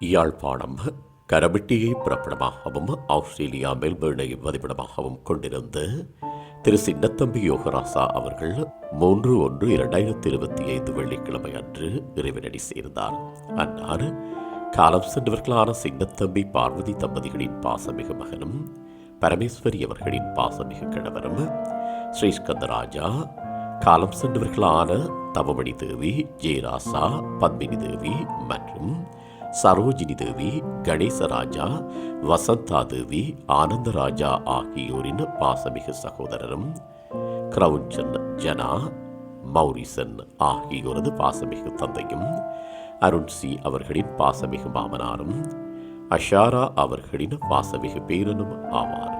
Yazhpanam கரபிட்டியை புறப்படமாகவும் Australia மெல்பர்னை வதிப்பிடமாகவும் கொண்டிருந்த திரு சின்னத்தம்பி யோகராசா அவர்கள் மூன்று ஒன்று இரண்டாயிரத்தி இருபத்தி ஐந்து வெள்ளிக்கிழமை அன்று இறைவனடி சேர்ந்தார். அன்னார் காலம் சென்றவர்களான சின்னத்தம்பி பார்வதி தம்பதிகளின் பாசமிகு மகனும் பரமேஸ்வரி அவர்களின் பாசமிகு கணவரும் ஸ்ரீஸ்கந்தராஜா காலம் சென்றவர்களான தவமணி தேவி ஜெயராசா பத்மினி தேவி மற்றும் சரோஜினி தேவி கணேசராஜா வசந்தா தேவி ஆனந்தராஜா ஆகியோரின் பாசமிகு சகோதரரும் கிரவுஞ்சன் ஜனா மௌரிசன் ஆகியோரது பாசமிகு தந்தையும் அருண்சி அவர்களின் பாசமிகு மாமனாரும் அஷாரா அவர்களின் பாசமிகு பேரனும் ஆவார்.